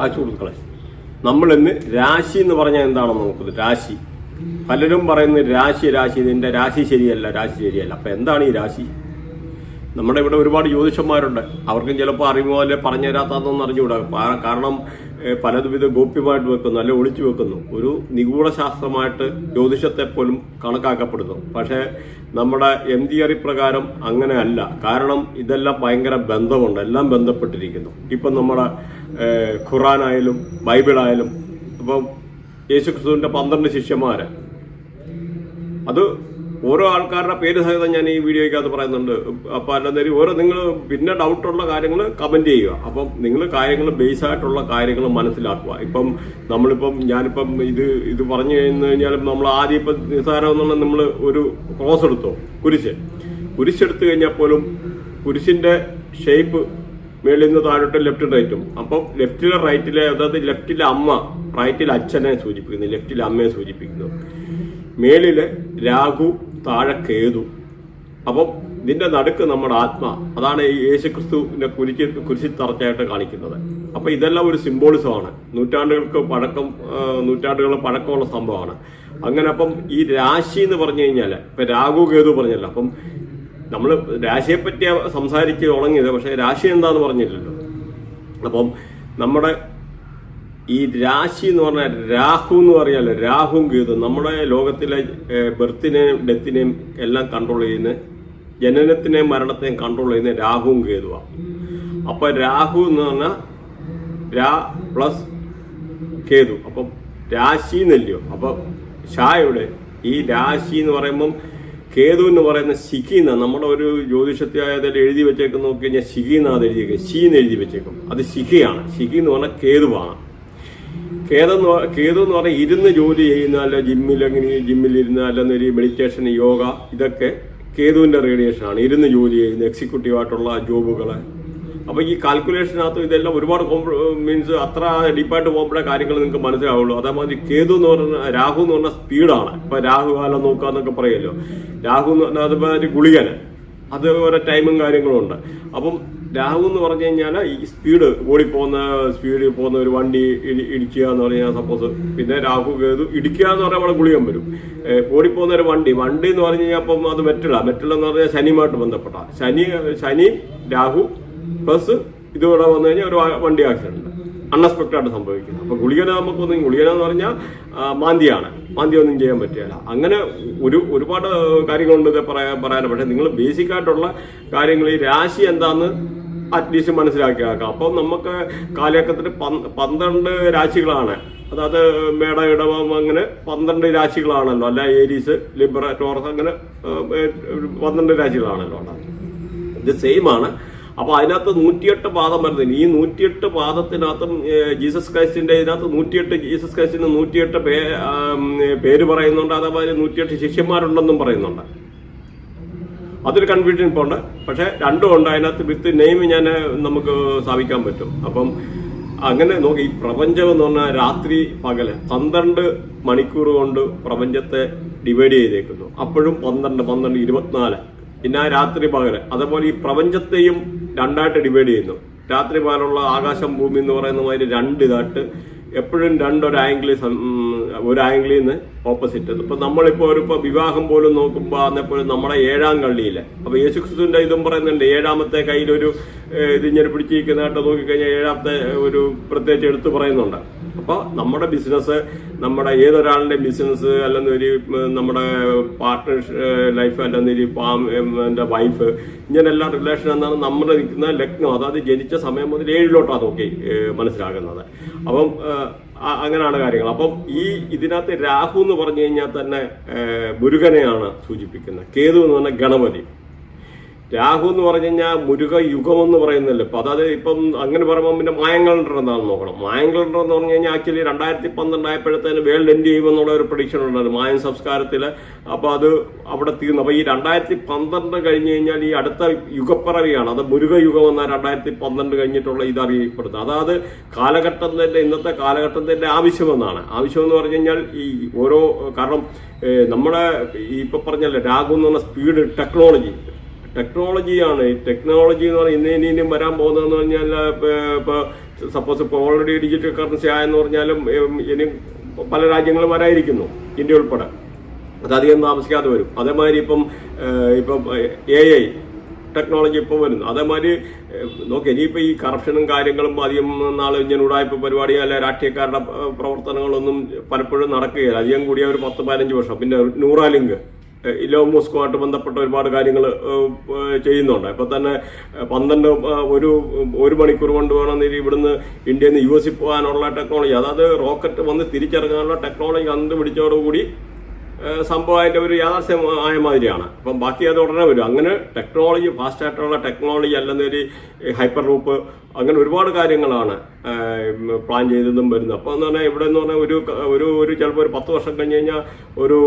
ആ കൊടുക്കളെ. നമ്മൾ ഇന്ന് രാശി എന്ന് പറഞ്ഞാൽ എന്താണെന്ന് നോക്കുന്നത്? രാശി. പലരും പറയുന്നത് രാശി രാശി. നിന്റെ രാശി ശരിയല്ല രാശി ശരിയല്ല. അപ്പൊ എന്താണ് ഈ രാശി? നമ്മുടെ ഇവിടെ ഒരുപാട് ജ്യോതിഷന്മാരുണ്ട്. അവർക്കും ചിലപ്പോൾ അറിയുമോ അല്ലെ പറഞ്ഞു തരാത്തതൊന്നും അറിഞ്ഞുകൂടാ. കാരണം പലതുവിധ പലതും ഗോപ്യമായിട്ട് വെക്കുന്നു അല്ലെ ഒളിച്ചു വെക്കുന്നു. ഒരു നിഗൂഢ ശാസ്ത്രമായിട്ട് ജ്യോതിഷത്തെ പോലും കണക്കാക്കപ്പെടുന്നു. പക്ഷേ നമ്മുടെ എം തിയറി പ്രകാരം അങ്ങനെ അല്ല. കാരണം ഇതെല്ലാം ഭയങ്കര ബന്ധമുണ്ട്. എല്ലാം ബന്ധപ്പെട്ടിരിക്കുന്നു. ഇപ്പം നമ്മുടെ ഖുറാനായാലും ബൈബിളായാലും ഇപ്പം യേശുക്രിസ്തുവിന്റെ പന്ത്രണ്ട് ശിഷ്യന്മാര്. അത് ഓരോ ആൾക്കാരുടെ പേര് സഹിതം ഞാൻ ഈ വീഡിയോയ്ക്കകത്ത് പറയുന്നുണ്ട്. അപ്പൊ അല്ലെന്നേരി ഓരോ നിങ്ങൾ പിന്നെ ഡൗട്ടുള്ള കാര്യങ്ങൾ കമന്റ് ചെയ്യുക. അപ്പം നിങ്ങൾ കാര്യങ്ങൾ ബേസ് ആയിട്ടുള്ള കാര്യങ്ങൾ മനസ്സിലാക്കുക. ഇപ്പം നമ്മളിപ്പം ഞാനിപ്പം ഇത് ഇത് പറഞ്ഞു കഴിഞ്ഞു കഴിഞ്ഞാൽ നമ്മൾ ആദ്യം ഇപ്പം നിസ്സാരം എന്നുള്ള നമ്മൾ ഒരു ക്രോസ് എടുത്തോ? കുരിശ്. കുരിശെടുത്തു കഴിഞ്ഞാൽ പോലും കുരിശിന്റെ ഷേപ്പ് മേളിൽ നിന്ന് താഴോട്ട് ലെഫ്റ്റും റൈറ്റും അപ്പം ലെഫ്റ്റിലെ റൈറ്റിലെ അതായത് ലെഫ്റ്റിലെ അമ്മ റൈറ്റിലെ അച്ഛനെ സൂചിപ്പിക്കുന്നു. ലെഫ്റ്റിലെ അമ്മയെ സൂചിപ്പിക്കുന്നു. മേളിൽ രാഹു താഴെ കേതു. അപ്പം ഇതിന്റെ നടുക്ക് നമ്മുടെ ആത്മ. അതാണ് ഈ യേശു ക്രിസ്തുവിനെ കുരിശി കുരിശി തറച്ചായിട്ട് കാണിക്കുന്നത്. അപ്പൊ ഇതെല്ലാം ഒരു സിംബോളിസമാണ് നൂറ്റാണ്ടുകൾക്ക് പഴക്കം നൂറ്റാണ്ടുകൾ പഴക്കമുള്ള സംഭവമാണ്. അങ്ങനെ അപ്പം ഈ രാശി എന്ന് പറഞ്ഞു കഴിഞ്ഞാൽ ഇപ്പൊ രാഘു കേതു പറഞ്ഞല്ലോ. അപ്പം നമ്മൾ രാശിയെ പറ്റി സംസാരിച്ച് തുടങ്ങിയത് പക്ഷേ രാശി എന്താന്ന് പറഞ്ഞില്ലല്ലോ. അപ്പം നമ്മുടെ ഈ രാശി എന്ന് പറഞ്ഞാൽ രാഹു എന്ന് പറയാലോ രാഹു കേതു നമ്മുടെ ലോകത്തിലെ ബർത്തിനെയും ഡെത്തിനെയും എല്ലാം കൺട്രോൾ ചെയ്യുന്ന ജനനത്തിനെയും മരണത്തെയും കൺട്രോൾ ചെയ്യുന്ന രാഹു കേതുവാണ് അപ്പൊ രാഹു എന്ന് പറഞ്ഞാൽ രാ പ്ലസ് കേതു. അപ്പം രാശി എന്നല്ലയോ അപ്പൊ ഷായുടെ ഈ രാശി എന്ന് പറയുമ്പം കേതു എന്ന് പറയുന്ന ശിഖി എന്നാ നമ്മുടെ ഒരു ജ്യോതിഷത്തെ അതിൽ എഴുതി വെച്ചേക്കും നോക്കി കഴിഞ്ഞാൽ ശിഖി എന്നാ അത് എഴുതിയേക്കും ശീന്ന് എഴുതി വെച്ചേക്കും അത് ശിഖിയാണ്. ശിഖി എന്ന് പറഞ്ഞാൽ കേതുവാണ്. ഖേദം കേതു എന്ന് പറഞ്ഞാൽ ഇരുന്ന് ജോലി ചെയ്യുന്ന അല്ല ജിമ്മിൽ അങ്ങനെ ജിമ്മിൽ ഇരുന്ന് അല്ലെന്നൊരു മെഡിറ്റേഷൻ യോഗ ഇതൊക്കെ കേതുവിന്റെ റേഡിയേഷൻ ആണ്. ഇരുന്ന് ജോലി ചെയ്യുന്ന എക്സിക്യൂട്ടീവായിട്ടുള്ള ആയിട്ടുള്ള അപ്പോൾ അപ്പൊ ഈ കാൽക്കുലേഷനകത്ത് ഇതെല്ലാം ഒരുപാട് മീൻസ് അത്ര ഡീപ്പായിട്ട് പോകുമ്പോഴേ കാര്യങ്ങൾ നിങ്ങൾക്ക് മനസ്സിലാവുള്ളൂ. അതേമാതിരി കേതു എന്ന് പറഞ്ഞ രാഹു എന്ന് പറഞ്ഞ സ്പീഡാണ്. ഇപ്പോൾ രാഹു കാലം നോക്കാന്നൊക്കെ പറയുമല്ലോ രാഹു എന്ന് പറഞ്ഞാൽ അതേമാതിരി ഗുളികന്. അത് ഓരോ ടൈമും കാര്യങ്ങളും ഉണ്ട്. അപ്പം രാഹു എന്ന് പറഞ്ഞു കഴിഞ്ഞാൽ ഈ സ്പീഡ് ഓടിപ്പോകുന്ന സ്പീഡിൽ പോകുന്ന ഒരു വണ്ടി ഇടി ഇടിക്കുക എന്ന് പറഞ്ഞാൽ സപ്പോസ് പിന്നെ രാഹു കേതു ഇടിക്കുക എന്ന് പറഞ്ഞാൽ അവിടെ ഗുളികം വരും. ഓടിപ്പോകുന്ന ഒരു വണ്ടി. വണ്ടി എന്ന് പറഞ്ഞു കഴിഞ്ഞാൽ അപ്പം അത് മെറ്റല മെറ്റൽ എന്ന് പറഞ്ഞാൽ ശനിയുമായിട്ട് ബന്ധപ്പെട്ട. ശനി ശനി രാഹു പ്ലസ് ഇതുകൂടെ വന്നു കഴിഞ്ഞാൽ ഒരു വണ്ടി ആക്സിഡന്റ്. അൺഎക്സ്പെക്റ്റഡ് ആയിട്ട് സംഭവിക്കുന്നത് അപ്പൊ ഗുളികന നമുക്കൊന്നും ഗുളികന എന്ന് പറഞ്ഞാൽ മാന്തിയാണ്. മാന്തി ഒന്നും ചെയ്യാൻ പറ്റില്ല. അങ്ങനെ ഒരു ഒരുപാട് കാര്യങ്ങളുണ്ട് പറയാൻ പറയാൻ. പക്ഷെ നിങ്ങൾ ബേസിക് ആയിട്ടുള്ള കാര്യങ്ങൾ ഈ രാശി എന്താന്ന് അറ്റ്ലീസ്റ്റ് മനസ്സിലാക്കിയാക്കാം. അപ്പം നമുക്ക് കാലഘട്ടത്തിൽ പന്ത്രണ്ട് രാശികളാണ്. അതായത് മേട ഇടവം അങ്ങനെ പന്ത്രണ്ട് രാശികളാണല്ലോ അല്ല? ഏരീസ് ലിബ്ര ടോറസ് അങ്ങനെ പന്ത്രണ്ട് രാശികളാണല്ലോ. ഇത് സെയിം ആണ്. അപ്പൊ അതിനകത്ത് നൂറ്റിയെട്ട് പാദം വരുന്നില്ല ഈ നൂറ്റിയെട്ട് പാദത്തിനകത്തും ജീസസ് ക്രൈസ്റ്റിന്റെ ഇതിനകത്ത് നൂറ്റിയെട്ട് ജീസസ് ക്രൈസ്റ്റിന് നൂറ്റിയെട്ട് പേര് പറയുന്നുണ്ട്. അതേപോലെ നൂറ്റിയെട്ട് ശിഷ്യന്മാരുണ്ടെന്നും പറയുന്നുണ്ട്. അതൊരു കൺഫ്യൂഷൻ ഇപ്പോൾ ഉണ്ട് പക്ഷെ രണ്ടും ഉണ്ട്. അതിനകത്ത് വിത്ത് നെയിം ഞാൻ നമുക്ക് സ്ഥാപിക്കാൻ പറ്റും. അപ്പം അങ്ങനെ നോക്കി ഈ പ്രപഞ്ചം എന്ന് പറഞ്ഞാൽ രാത്രി പകൽ പന്ത്രണ്ട് മണിക്കൂർ കൊണ്ട് പ്രപഞ്ചത്തെ ഡിവൈഡ് ചെയ്തേക്കുന്നു. അപ്പോഴും പന്ത്രണ്ട് പന്ത്രണ്ട് ഇരുപത്തിനാല്. പിന്നെ രാത്രി പകൽ. അതേപോലെ ഈ പ്രപഞ്ചത്തെയും രണ്ടായിട്ട് ഡിവൈഡ് ചെയ്യുന്നു. രാത്രി പകലുള്ള ആകാശം ഭൂമി എന്ന് പറയുന്ന മാതിരി രണ്ട് ഇതായിട്ട് എപ്പോഴും രണ്ടൊരു ആംഗിളിൽ ഒരു ആംഗിളിൽ നിന്ന് ഓപ്പോസിറ്റ്. ഇപ്പൊ നമ്മളിപ്പോൾ ഒരു ഇപ്പോൾ വിവാഹം പോലും നോക്കുമ്പോൾ അന്നെപ്പോഴും നമ്മുടെ ഏഴാം കള്ളിയിലെ. അപ്പൊ യേശുക്രിസ്തുവിന്റെ ഇതും പറയുന്നുണ്ട് ഏഴാമത്തെ കയ്യിലൊരു ഇതിങ്ങനെ പിടിച്ചിരിക്കുന്നതായിട്ട് നോക്കിക്കഴിഞ്ഞാൽ ഏഴാമത്തെ ഒരു പ്രത്യേകിച്ച് എടുത്തു പറയുന്നുണ്ട്. അപ്പോൾ നമ്മുടെ ബിസിനസ് നമ്മുടെ ഏതൊരാളുടെ ബിസിനസ് അല്ലെന്ന് ഒരു നമ്മുടെ പാർട്ട്ണർ ലൈഫ് അല്ലെന്ന് ഒരു പാം എന്റെ വൈഫ് ഇങ്ങനെല്ലാം റിലേഷൻ എന്നാണ് നമ്മൾ നിൽക്കുന്ന ലഗ്നം. അതായത് ജനിച്ച സമയം മുതൽ ഏഴിലോട്ടാണ് നോക്കി മനസ്സിലാകുന്നത്. അപ്പം അങ്ങനെയാണ് കാര്യങ്ങൾ. അപ്പം ഈ ഇതിനകത്ത് രാഹു എന്ന് പറഞ്ഞു കഴിഞ്ഞാൽ തന്നെ മുരുകനെയാണ് സൂചിപ്പിക്കുന്നത്. കേതു എന്ന് പറഞ്ഞാൽ ഗണപതി. രാഹു എന്ന് പറഞ്ഞു കഴിഞ്ഞാൽ മുരുക യുഗം എന്ന് പറയുന്നല്ലോ ഇപ്പൊ അതായത് ഇപ്പം അങ്ങനെ പറയുമ്പോൾ പിന്നെ മായങ്കലണ്ടർ എന്താണെന്ന് നോക്കണം. മായങ്കലണ്ടർ എന്ന് പറഞ്ഞു കഴിഞ്ഞാൽ ആക്ച്വലി രണ്ടായിരത്തി പന്ത്രണ്ടായപ്പോഴത്തേന് വേൾഡ് എൻഡ് ചെയ്യുമെന്നുള്ള ഒരു പ്രഡിക്ഷൻ ഉണ്ടായിരുന്നു മായൻ സംസ്കാരത്തിൽ. അപ്പോൾ അത് അവിടെ തീർന്നു. അപ്പൊ ഈ രണ്ടായിരത്തി പന്ത്രണ്ട് കഴിഞ്ഞ് കഴിഞ്ഞാൽ ഈ അടുത്ത യുഗപ്പിറവിയാണ്. അത് മുരുക യുഗം എന്ന രണ്ടായിരത്തി പന്ത്രണ്ട് കഴിഞ്ഞിട്ടുള്ള ഇത് അറിയപ്പെടുന്നത്. അതായത് കാലഘട്ടത്തിന്റെ ഇന്നത്തെ കാലഘട്ടത്തിന്റെ ആവശ്യമെന്നാണ്. ആവശ്യം എന്ന് പറഞ്ഞു കഴിഞ്ഞാൽ ഈ ഓരോ കാരണം നമ്മുടെ ഈ ഇപ്പൊ പറഞ്ഞല്ലോ രാഹു എന്ന് പറഞ്ഞ സ്പീഡ് ടെക്നോളജി ടെക്നോളജിയാണ്. ഈ ടെക്നോളജി എന്ന് പറഞ്ഞാൽ ഇന്ന് ഇനി ഇനിയും വരാൻ പോകുന്നതെന്ന് പറഞ്ഞാൽ ഇപ്പോൾ സപ്പോസ് ഇപ്പോൾ ഓൾറെഡി ഡിജിറ്റൽ കറൻസി ആയെന്ന് പറഞ്ഞാലും ഇനി പല രാജ്യങ്ങളും വരായിരിക്കുന്നു ഇന്ത്യ ഉൾപ്പെടെ. അത് അധികം താമസിക്കാതെ വരും. അതേമാതിരി ഇപ്പം ഇപ്പം എ ഐ ടെക്നോളജി ഇപ്പോൾ വരുന്നു. അതേമാതിരി നോക്കി ഇനിയിപ്പോൾ ഈ കറപ്ഷനും കാര്യങ്ങളും അധികം നാൾ ഇങ്ങനെ ഉടായ്പ പരിപാടി അല്ല രാഷ്ട്രീയക്കാരുടെ പ്രവർത്തനങ്ങളൊന്നും പലപ്പോഴും നടക്കുകയില്ല. അധികം കൂടിയ ഒരു പത്ത് പതിനഞ്ച് വർഷം. പിന്നെ നൂറാലിങ്ക്. ഇലോൺ മോസ്കുമായിട്ട് ബന്ധപ്പെട്ട ഒരുപാട് കാര്യങ്ങൾ ചെയ്യുന്നുണ്ട്. ഇപ്പം തന്നെ പന്ത്രണ്ട് ഒരു ഒരു മണിക്കൂർ കൊണ്ട് വേണമെന്ന് ഇവിടുന്ന് ഇന്ത്യയിൽ നിന്ന് യു എസിൽ പോകാനുള്ള ടെക്നോളജി. അതായത് റോക്കറ്റ് വന്ന് തിരിച്ചിറങ്ങാനുള്ള ടെക്നോളജി കണ്ടുപിടിച്ചതോടുകൂടി ഏഹ് സംഭവം അതിന്റെ ഒരു യാഥാർത്ഥ്യമായ മാതിരിയാണ്. അപ്പം ബാക്കി അത് ഉടനെ വരും. അങ്ങനെ ടെക്നോളജി ഫാസ്റ്റ് ആയിട്ടുള്ള ടെക്നോളജി അല്ലെന്നൊരു ഹൈപ്പർ റൂപ്പ് അങ്ങനെ ഒരുപാട് കാര്യങ്ങളാണ് പ്ലാൻ ചെയ്തതും വരുന്നത്. അപ്പോൾ എന്ന് പറഞ്ഞാൽ ഇവിടെ എന്ന് പറഞ്ഞാൽ ഒരു ഒരു ഒരു ചിലപ്പോൾ ഒരു പത്ത് വർഷം കഴിഞ്ഞ് കഴിഞ്ഞാൽ ഒരു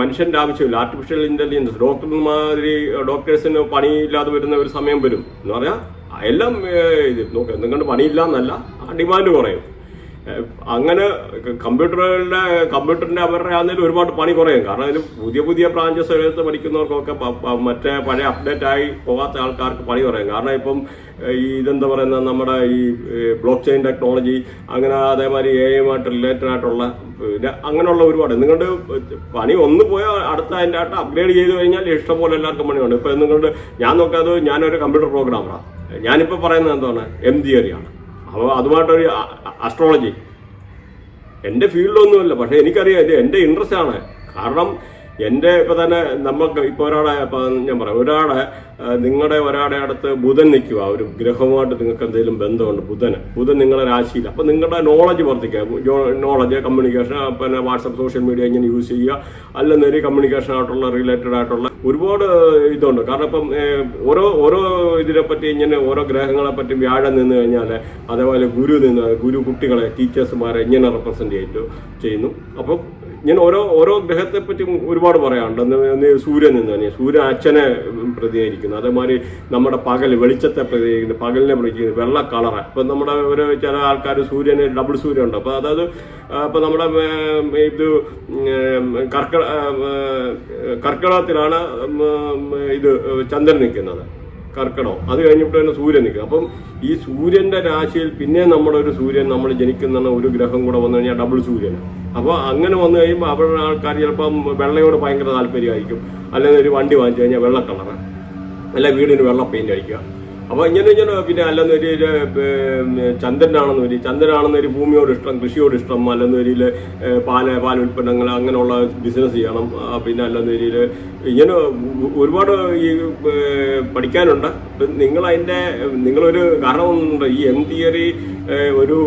മനുഷ്യന്റെ ആവശ്യമില്ല. ആർട്ടിഫിഷ്യൽ ഇന്റലിജൻസ് ഡോക്ടർമാതിരി ഡോക്ടേഴ്സിന് പണിയില്ലാതെ വരുന്ന ഒരു സമയം വരും. എന്ന് പറഞ്ഞാൽ എല്ലാം ഇത് നോക്കുക നിങ്ങളുടെ പണിയില്ല എന്നല്ല ഡിമാൻഡ് കുറയും. അങ്ങനെ കമ്പ്യൂട്ടറുകളുടെ കമ്പ്യൂട്ടറിന്റെ അവരുടെ ആണെങ്കിലും ഒരുപാട് പണി കുറയും. കാരണം അതിൽ പുതിയ പുതിയ ബ്രാഞ്ചസ് എടുത്ത് പഠിക്കുന്നവർക്കൊക്കെ മറ്റേ പഴയ അപ്ഡേറ്റ് ആയി പോകാത്ത ആൾക്കാർക്ക് പണി കുറയും. കാരണം ഇപ്പം ഈ ഇതെന്താ പറയുന്നത്? നമ്മുടെ ഈ ബ്ലോക്ക് ചെയിൻ ടെക്നോളജി അങ്ങനെ അതേമാതിരി എ ഐമായിട്ട് റിലേറ്റഡ് ആയിട്ടുള്ള അങ്ങനെയുള്ള ഒരുപാട്. നിങ്ങളുടെ പണി ഒന്ന് പോയാൽ അടുത്ത അതിന്റെ ആയിട്ട് അപ്ഗ്രേഡ് ചെയ്ത് കഴിഞ്ഞാൽ ഇഷ്ടംപോലെ എല്ലാവർക്കും പണിയുണ്ട്. ഇപ്പം നിങ്ങളുടെ ഞാൻ നോക്കാതെ ഞാനൊരു കമ്പ്യൂട്ടർ പ്രോഗ്രാമറാണ് ഞാനിപ്പോൾ പറയുന്നത് എന്താണ്? എം തിയറിയാണ് അപ്പോൾ അതുമായിട്ടൊരു അസ്ട്രോളജി എന്റെ ഫീൽഡൊന്നുമല്ല പക്ഷേ എനിക്കറിയാം എന്റെ ഇൻട്രസ്റ്റ് ആണ്. കാരണം എന്റെ ഇപ്പം തന്നെ നമുക്ക് ഇപ്പോൾ ഒരാളെ ഞാൻ പറയാം ഒരാളെ നിങ്ങളുടെ ഒരാളുടെ അടുത്ത് ബുധൻ നിൽക്കുക ഒരു ഗ്രഹമായിട്ട് നിങ്ങൾക്ക് എന്തെങ്കിലും ബന്ധമുണ്ട്? ബുധന്. ബുധൻ നിങ്ങളുടെ രാശിയിൽ അപ്പം നിങ്ങളുടെ നോളജ് വർദ്ധിക്കുക. നോളജ് കമ്മ്യൂണിക്കേഷൻ പിന്നെ വാട്സപ്പ് സോഷ്യൽ മീഡിയ ഇങ്ങനെ യൂസ് ചെയ്യുക. അല്ലെന്നൊരു കമ്മ്യൂണിക്കേഷൻ ആയിട്ടുള്ള റിലേറ്റഡ് ആയിട്ടുള്ള ഒരുപാട് ഇതുണ്ട്. കാരണം ഇപ്പം ഓരോ ഓരോ ഇതിനെ പറ്റി ഇങ്ങനെ ഓരോ ഗ്രഹങ്ങളെ പറ്റി വ്യാഴം നിന്ന് കഴിഞ്ഞാൽ അതേപോലെ ഗുരു നിന്ന് ഗുരു കുട്ടികളെ ടീച്ചേഴ്സുമാരെ ഇങ്ങനെ റെപ്രസെന്റ് ചെയ്യുന്നു. അപ്പം ഇങ്ങനെ ഓരോ ഓരോ ഗ്രഹത്തെ പറ്റി ഒരുപാട് ഒന്ന് സൂര്യൻ എന്ന് തന്നെ സൂര്യൻ അച്ഛനെ പ്രതികരിക്കുന്നു അതേമാതിരി നമ്മുടെ പകൽ വെളിച്ചത്തെ പ്രതികരിക്കുന്നു പകലിനെ പ്രതികരിക്കുന്നു വെള്ള കളറ്. ഇപ്പം നമ്മുടെ ഒരു ചില ആൾക്കാർ സൂര്യന് ഡബിൾ സൂര്യൻ ഉണ്ട്. അപ്പോൾ അതായത് ഇപ്പം നമ്മുടെ ഇത് കർക്കിട കർക്കിടത്തിലാണ് ഇത് ചന്ദ്രൻ നിൽക്കുന്നത്. കർക്കിടകം അത് തന്നെ സൂര്യൻ നിൽക്കും. അപ്പം ഈ സൂര്യന്റെ രാശിയിൽ പിന്നെ നമ്മുടെ ഒരു സൂര്യൻ നമ്മൾ ജനിക്കുന്ന ഒരു ഗ്രഹം കൂടെ വന്നു കഴിഞ്ഞാൽ ഡബിൾ സൂര്യൻ അപ്പോൾ അങ്ങനെ വന്നു കഴിയുമ്പോൾ അവരുടെ ആൾക്കാർ ചിലപ്പം വെള്ളയോട് ഭയങ്കര താല്പര്യമായിരിക്കും. അല്ലെങ്കിൽ ഒരു വണ്ടി വാങ്ങിച്ചു കഴിഞ്ഞാൽ വെള്ള കളറ് അല്ലെങ്കിൽ വീടിന് വെള്ള പെയിന്റ് അടിക്കുക. അപ്പോൾ ഇങ്ങനെ ഇങ്ങനെ പിന്നെ അല്ലെന്നൊരു ചന്ദ്രനാണെന്ന് ഒരു ചന്ദ്രനാണെന്ന് ഒരു ഭൂമിയോട് ഇഷ്ടം കൃഷിയോട് ഇഷ്ടം അല്ലെന്ന് ഒരു പാൽ പാൽ ഉൽപ്പന്നങ്ങൾ അങ്ങനെയുള്ള ബിസിനസ് ചെയ്യണം. പിന്നെ അല്ലെന്ന് ഒരു ഇങ്ങനെ ഒരുപാട് ഈ പഠിക്കാനുണ്ട്. നിങ്ങൾ അതിന്റെ നിങ്ങളൊരു കാരണമൊന്നുണ്ട് ഈ എം തിയറി ഒരു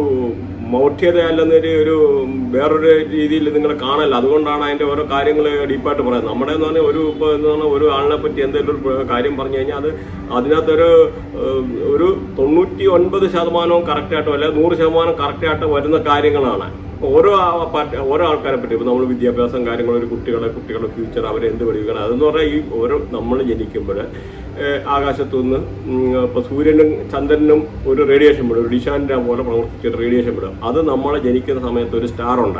മൗഢ്യത അല്ലെന്നൊരു ഒരു വേറൊരു രീതിയിൽ നിങ്ങൾ കാണല്ല. അതുകൊണ്ടാണ് അതിന്റെ ഓരോ കാര്യങ്ങൾ ഡീപ്പായിട്ട് പറയുന്നത്. നമ്മുടെ എന്ന് പറഞ്ഞാൽ ഒരു ഇപ്പോൾ എന്ന് പറഞ്ഞാൽ ഒരു ആളിനെ പറ്റി എന്തെങ്കിലും ഒരു കാര്യം പറഞ്ഞു കഴിഞ്ഞാൽ അത് അതിനകത്തൊരു ഒരു തൊണ്ണൂറ്റി ഒൻപത് ശതമാനവും കറക്റ്റായിട്ടോ അല്ലെങ്കിൽ നൂറ് ശതമാനം കറക്റ്റായിട്ട് വരുന്ന കാര്യങ്ങളാണ്. ഓരോ പാർട്ടി- ഓരോ ആൾക്കാരെ പറ്റി ഇപ്പോൾ നമ്മൾ വിദ്യാഭ്യാസം കാര്യങ്ങൾ ഒരു കുട്ടികളെ കുട്ടികളുടെ ഫ്യൂച്ചർ അവരെ എന്ത് പഠിക്കണം അതെന്ന് പറഞ്ഞാൽ ഈ ഓരോ നമ്മൾ ജനിക്കുമ്പോൾ ആകാശത്തു നിന്ന് ഇപ്പോൾ സൂര്യനും ചന്ദ്രനും ഒരു റേഡിയേഷൻ വിടും. ഒരു ഡിഷാന്റെ പോലെ പ്രവർത്തിച്ച റേഡിയേഷൻ വിടും. അത് നമ്മളെ ജനിക്കുന്ന സമയത്ത് ഒരു സ്റ്റാർ ഉണ്ട്.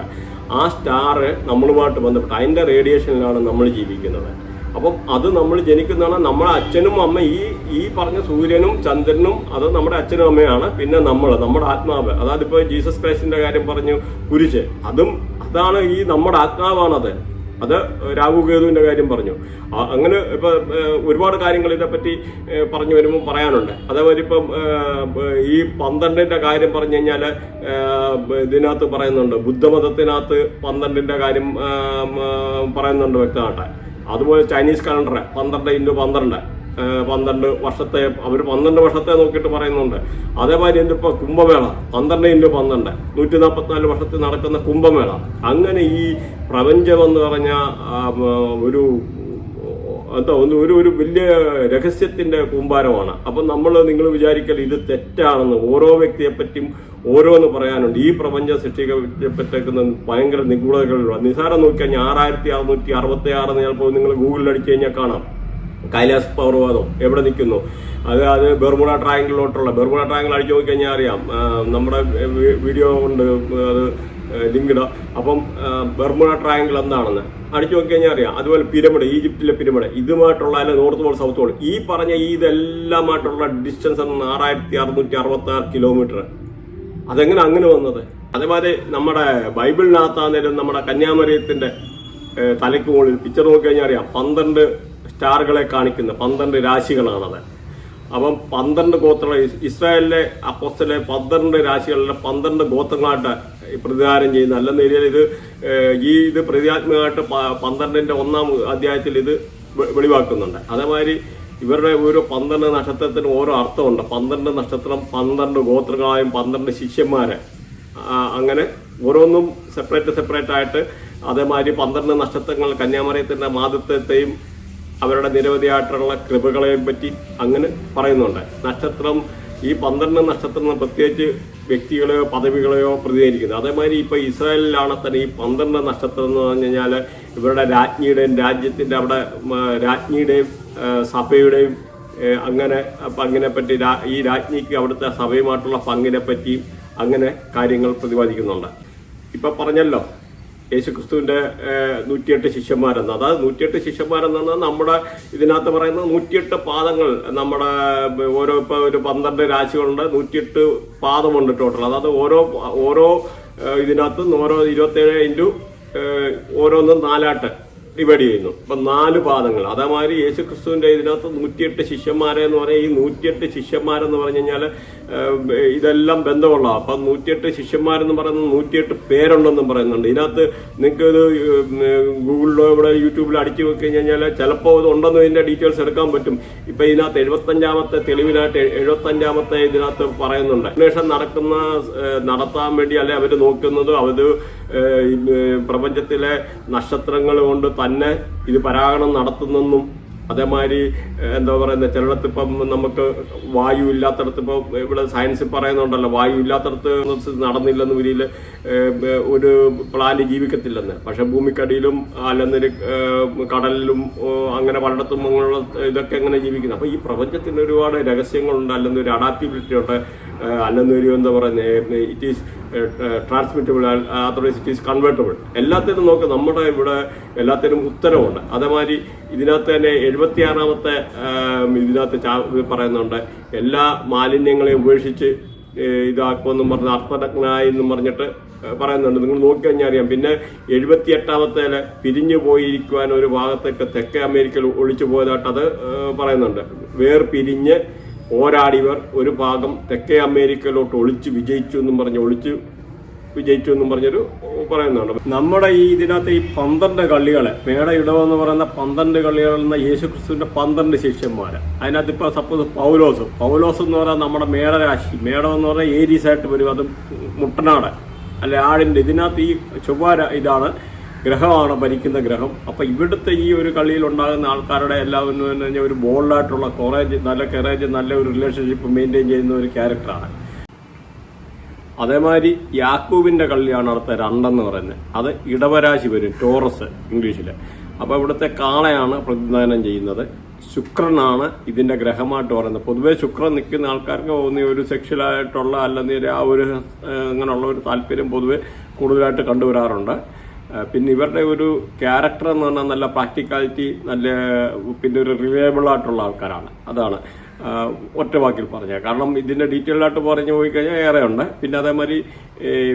ആ സ്റ്റാർ നമ്മളുമായിട്ട് ബന്ധപ്പെട്ട് അതിന്റെ റേഡിയേഷനിലാണ് നമ്മൾ ജീവിക്കുന്നത്. അപ്പം അത് നമ്മൾ ജനിക്കുന്നതാണ് നമ്മളെ അച്ഛനും അമ്മ ഈ ഈ പറഞ്ഞ സൂര്യനും ചന്ദ്രനും അത് നമ്മുടെ അച്ഛനും അമ്മയാണ് പിന്നെ നമ്മൾ നമ്മുടെ ആത്മാവ്. അതായത് ഇപ്പോൾ ജീസസ് ക്രൈസ്റ്റിന്റെ കാര്യം പറഞ്ഞു കുരിശ്. അതും അതാണ് ഈ നമ്മുടെ ആത്മാവാണത്. അത് രാഹു കേതുവിന്റെ കാര്യം പറഞ്ഞു. അങ്ങനെ ഇപ്പൊ ഒരുപാട് കാര്യങ്ങൾ ഇതേപ്പറ്റി പറഞ്ഞു വരുമ്പോൾ പറയാനുണ്ട്. അതേപോലെ ഇപ്പം ഈ പന്ത്രണ്ടിന്റെ കാര്യം പറഞ്ഞു കഴിഞ്ഞാൽ ഇതിനകത്ത് പറയുന്നുണ്ട്. ബുദ്ധമതത്തിനകത്ത് പന്ത്രണ്ടിന്റെ കാര്യം പറയുന്നുണ്ട് വ്യക്തമായിട്ട്. അതുപോലെ ചൈനീസ് കലണ്ടർ പന്ത്രണ്ട് ഇന്റു പന്ത്രണ്ട്. പന്ത്രണ്ട് വർഷത്തെ അവർ പന്ത്രണ്ട് വർഷത്തെ നോക്കിയിട്ട് പറയുന്നുണ്ട്. അതേമാതിരി എന്റെ ഇപ്പോൾ കുംഭമേള പന്ത്രണ്ട് ഇന്റു പന്ത്രണ്ട് നൂറ്റി നാൽപ്പത്തിനാല് വർഷത്തിൽ നടക്കുന്ന കുംഭമേള. അങ്ങനെ ഈ പ്രപഞ്ചം എന്ന് പറഞ്ഞ ഒരു എന്താ ഒന്ന് ഒരു ഒരു വലിയ രഹസ്യത്തിന്റെ കൂമ്പാരമാണ്. അപ്പം നമ്മൾ നിങ്ങൾ വിചാരിക്കൽ ഇത് തെറ്റാണെന്ന്. ഓരോ വ്യക്തിയെ പറ്റിയും ഓരോന്ന് പറയാനുണ്ട്. ഈ പ്രപഞ്ച സൃഷ്ടിക്കപ്പെട്ടേക്കുന്ന ഭയങ്കര നിഗൂഢതകളുള്ള നിസാരം നോക്കിക്കഴിഞ്ഞാൽ ആറായിരത്തി അറുന്നൂറ്റി അറുപത്തി ആറ് ചിലപ്പോൾ നിങ്ങൾ ഗൂഗിളിൽ അടിച്ചു കഴിഞ്ഞാൽ കാണാം. കൈലാസ് പർവതം എവിടെ നിൽക്കുന്നു? അത് അത് ബെർമുഡ ട്രയാങ്കിളിലോട്ടുള്ള ബെർമുഡ ട്രയാങ്കിൾ അടിച്ചു നോക്കിക്കഴിഞ്ഞാൽ അറിയാം. നമ്മുടെ വീഡിയോ ഉണ്ട് അത് ലിങ്ക് ഇടാം. അപ്പം ബെർമുഡ ട്രയാങ്കിൾ എന്താണെന്ന് അടിച്ചു നോക്കിക്കഴിഞ്ഞാൽ അറിയാം. അതുപോലെ പിരമിഡ് ഈജിപ്തിലെ പിരമിഡ്. ഇതുമായിട്ടുള്ള അല്ലെ നോർത്ത് പോൾ സൗത്ത് പോൾ. ഈ പറഞ്ഞ ഇതെല്ലാമായിട്ടുള്ള ഡിസ്റ്റൻസ് ആറായിരത്തി അറുന്നൂറ്റി അറുപത്തി ആറ് കിലോമീറ്റർ. അതെങ്ങനെ അങ്ങനെ വന്നത്? അതേമാതിരി നമ്മുടെ ബൈബിളിനകത്താന്നേരം നമ്മുടെ കന്യാമറിയത്തിന്റെ ഏഹ്, തലയ്ക്ക് മുകളിൽ പിക്ചർ നോക്കി കഴിഞ്ഞാൽ അറിയാം. പന്ത്രണ്ട് സ്റ്റാറുകളെ കാണിക്കുന്ന പന്ത്രണ്ട് രാശികളാണത്. അപ്പം പന്ത്രണ്ട് ഇസ് ഇസ്രായേലിലെ അപ്പോസ്റ്റലെ പന്ത്രണ്ട് രാശികളിലെ പന്ത്രണ്ട് ഗോത്രങ്ങളായിട്ട് പ്രതികാരം ചെയ്യുന്ന അല്ലെന്ന് ഏരിയയിൽ ഇത് ഈ ഇത് പ്രതിയാത്മകമായിട്ട് പന്ത്രണ്ടിന്റെ ഒന്നാം അധ്യായത്തിൽ ഇത് വെളിവാക്കുന്നുണ്ട്. അതേമാതിരി ഇവരുടെ ഓരോ പന്ത്രണ്ട് നക്ഷത്രത്തിന് ഓരോ അർത്ഥമുണ്ട്. പന്ത്രണ്ട് നക്ഷത്രം പന്ത്രണ്ട് ഗോത്രങ്ങളായും പന്ത്രണ്ട് ശിഷ്യന്മാരെ. അങ്ങനെ ഓരോന്നും സെപ്പറേറ്റ് സെപ്പറേറ്റ് ആയിട്ട് അതേമാതിരി പന്ത്രണ്ട് നക്ഷത്രങ്ങൾ കന്യാമറിയത്തിന്റെ മാതൃത്വത്തെയും അവരുടെ നിരവധിയായിട്ടുള്ള കൃപകളെയും പറ്റി അങ്ങനെ പറയുന്നുണ്ട്. നക്ഷത്രം ഈ പന്ത്രണ്ട് നക്ഷത്രം പ്രത്യേകിച്ച് വ്യക്തികളെയോ പദവികളെയോ പ്രതിനിധീകരിക്കുന്നത് അതേമാതിരി ഇപ്പൊ ഇസ്രായേലിലാണ് തന്നെ ഈ പന്ത്രണ്ട് നക്ഷത്രം എന്ന് പറഞ്ഞു കഴിഞ്ഞാൽ ഇവരുടെ രാജ്ഞിയുടെയും രാജ്യത്തിന്റെ അവിടെ രാജ്ഞിയുടെയും സഭയുടെയും അങ്ങനെ പങ്കിനെ പറ്റി ഈ രാജ്ഞിക്ക് അവിടുത്തെ സഭയുമായിട്ടുള്ള പങ്കിനെ പറ്റിയും അങ്ങനെ കാര്യങ്ങൾ പ്രതിപാദിക്കുന്നുണ്ട്. ഇപ്പൊ പറഞ്ഞല്ലോ യേശുക്രിസ്തുവിന്റെ ഏഹ്, നൂറ്റിയെട്ട് ശിഷ്യന്മാരെന്ന് അതായത് നൂറ്റിയെട്ട് ശിഷ്യന്മാരെന്ന് പറഞ്ഞാൽ നമ്മുടെ ഇതിനകത്ത് പറയുന്ന നൂറ്റിയെട്ട് പാദങ്ങൾ നമ്മുടെ ഓരോ ഇപ്പൊ ഒരു പന്ത്രണ്ട് രാശികളുണ്ട് നൂറ്റിയെട്ട് പാദമുണ്ട് ടോട്ടൽ അതായത് ഓരോ ഓരോ ഇതിനകത്ത് ഓരോ ഇരുപത്തേഴ് ഇന്റു ഓരോന്നും നാലാട്ട്. ഡിവൈഡ് ചെയ്യുന്നു അപ്പൊ നാല് പാദങ്ങൾ. അതേമാതിരി യേശു ക്രിസ്തുവിന്റെ ഇതിനകത്ത് നൂറ്റിയെട്ട് ശിഷ്യന്മാരെ എന്ന് പറഞ്ഞാൽ ഈ നൂറ്റിയെട്ട് ശിഷ്യന്മാരെന്ന് പറഞ്ഞു കഴിഞ്ഞാൽ ഇതെല്ലാം ബന്ധമുള്ള അപ്പൊ നൂറ്റിയെട്ട് ശിഷ്യന്മാരെന്ന് പറയുന്നത് നൂറ്റിയെട്ട് പേരുണ്ടെന്നും പറയുന്നുണ്ട്. ഇതിനകത്ത് നിങ്ങൾക്ക് ഇത് ഗൂഗിളിലോ ഇവിടെ യൂട്യൂബിൽ അടിച്ചു വെച്ച് കഴിഞ്ഞാൽ ചിലപ്പോൾ ഇത് ഉണ്ടെന്ന് ഇതിന്റെ ഡീറ്റെയിൽസ് എടുക്കാൻ പറ്റും. ഇപ്പൊ ഇതിനകത്ത് എഴുപത്തഞ്ചാമത്തെ തെളിവിനായിട്ട് എഴുപത്തഞ്ചാമത്തെ ഇതിനകത്ത് പറയുന്നുണ്ട്. അന്വേഷണം നടക്കുന്ന നടത്താൻ വേണ്ടി അല്ലെ അവർ നോക്കുന്നത് ഏഹ്, പ്രപഞ്ചത്തിലെ നക്ഷത്രങ്ങൾ കൊണ്ട് തന്നെ ഇത് പരാഗണം നടത്തുന്നെന്നും അതേമാതിരി എന്താ പറയുന്നത് ചിലയിടത്ത് ഇപ്പം നമുക്ക് വായു ഇല്ലാത്തടത്ത് ഇപ്പം ഇവിടെ സയൻസിൽ പറയുന്നുണ്ടല്ലോ വായു ഇല്ലാത്തടത്ത് നടന്നില്ലെന്ന് വരിയിൽ ഒരു പ്ലാന്റ് ജീവിക്കത്തില്ലെന്ന്. പക്ഷെ ഭൂമിക്കടിയിലും അല്ലെന്നൊരു കടലിലും അങ്ങനെ പലയിടത്തും അങ്ങനെയുള്ള ഇതൊക്കെ എങ്ങനെ ജീവിക്കുന്നത് അപ്പോൾ ഈ പ്രപഞ്ചത്തിന് ഒരുപാട് രഹസ്യങ്ങളുണ്ട് അല്ലെന്നൊരു അഡാപ്റ്റിബിലിറ്റി ഉണ്ട്. അല്ലെന്നൊരു എന്താ പറയുന്നത് it is transmittable otherwise it is convertible എല്ലാത്തിനും നോക്ക് നമ്മുടെ ഇവിടെ എല്ലാത്തിനും ഉത്തരവുണ്ട്. അതേമാതിരി ഇതിനകത്ത് തന്നെ എഴുപത്തിയാറാമത്തെ ഇതിനകത്ത് പറയുന്നുണ്ട് എല്ലാ മാലിന്യങ്ങളെയും ഉപേക്ഷിച്ച് ഇതാക്കുമെന്നും പറഞ്ഞ് അർത്ഥനഗ്നായി എന്നും പറഞ്ഞിട്ട് പറയുന്നുണ്ട്. നിങ്ങൾ നോക്കിക്കഴിഞ്ഞാൽ അറിയാം. പിന്നെ എഴുപത്തി എട്ടാമത്തേൽ പിരിഞ്ഞു പോയിരിക്കുവാൻ ഒരു ഭാഗത്തേക്ക് തെക്കേ അമേരിക്കയിൽ ഒളിച്ചു പോയതായിട്ട് അത് പറയുന്നുണ്ട്. വേർ പിരിഞ്ഞ് പോരാടിയവർ ഒരു ഭാഗം തെക്കേ അമേരിക്കയിലോട്ട് ഒളിച്ച് വിജയിച്ചു എന്നും പറഞ്ഞ് ഒളിച്ച് വിജയിച്ചു എന്നും പറഞ്ഞൊരു പറയുന്നുണ്ട്. നമ്മുടെ ഈ ഇതിനകത്ത് ഈ പന്ത്രണ്ട് കള്ളികളെ മേട ഇടവെന്ന് പറയുന്ന പന്ത്രണ്ട് കള്ളികളിൽ നിന്ന് യേശു ക്രിസ്തുവിന്റെ പന്ത്രണ്ട് ശിഷ്യന്മാർ അതിനകത്ത് ഇപ്പൊ സപ്പോസ് പൗലോസ്. പൗലോസ് എന്ന് പറഞ്ഞാൽ നമ്മുടെ മേടരാശി. മേടം എന്ന് പറഞ്ഞാൽ ഏരീസ് ആയിട്ട് വരും. അത് മുട്ടനാട്. അല്ലെ ആടിന്റെ ഇതിനകത്ത് ഈ ചൊവ്വാര ഇതാണ്. ഗ്രഹമാണ് ഭരിക്കുന്ന ഗ്രഹം. അപ്പോൾ ഇവിടുത്തെ ഈ ഒരു കളിയിൽ ഉണ്ടാകുന്ന ആൾക്കാരുടെ എല്ലാം എന്ന് പറഞ്ഞു കഴിഞ്ഞാൽ ഒരു ബോൾഡായിട്ടുള്ള കൊറേജ് നല്ല കറേജ് നല്ല ഒരു റിലേഷൻഷിപ്പ് മെയിന്റെയിൻ ചെയ്യുന്ന ഒരു ക്യാരക്ടറാണ് അതേമാതിരി യാക്കൂബിന്റെ കളിയാണ് അടുത്ത രണ്ടെന്ന് പറയുന്നത്. അത് ഇടവരാശി വരും ടോറസ് ഇംഗ്ലീഷിൽ അപ്പോൾ ഇവിടുത്തെ കാളയാണ് പ്രതിനിധാനം ചെയ്യുന്നത്. ശുക്രനാണ് ഇതിന്റെ ഗ്രഹമായിട്ട് പറയുന്നത്. പൊതുവെ ശുക്രൻ നിൽക്കുന്ന ആൾക്കാർക്ക് തോന്നിയ ഒരു സെക്ഷലായിട്ടുള്ള അല്ലെങ്കിൽ ആ ഒരു അങ്ങനെയുള്ള ഒരു താല്പര്യം പൊതുവെ കൂടുതലായിട്ട് കണ്ടുവരാറുണ്ട്. പിന്നെ ഇവരുടെ ഒരു ക്യാരക്ടർ എന്ന് പറഞ്ഞാൽ നല്ല പ്രാക്ടിക്കാലിറ്റി നല്ല പിന്നെ ഒരു റിലയബിൾ ആയിട്ടുള്ള ആൾക്കാരാണ്. അതാണ് ഒറ്റ വാക്കിൽ പറഞ്ഞത്. കാരണം ഇതിന്റെ ഡീറ്റെയിൽ ആയിട്ട് പറഞ്ഞു പോയി കഴിഞ്ഞാൽ ഏറെ ഉണ്ട് പിന്നെ അതേമാതിരി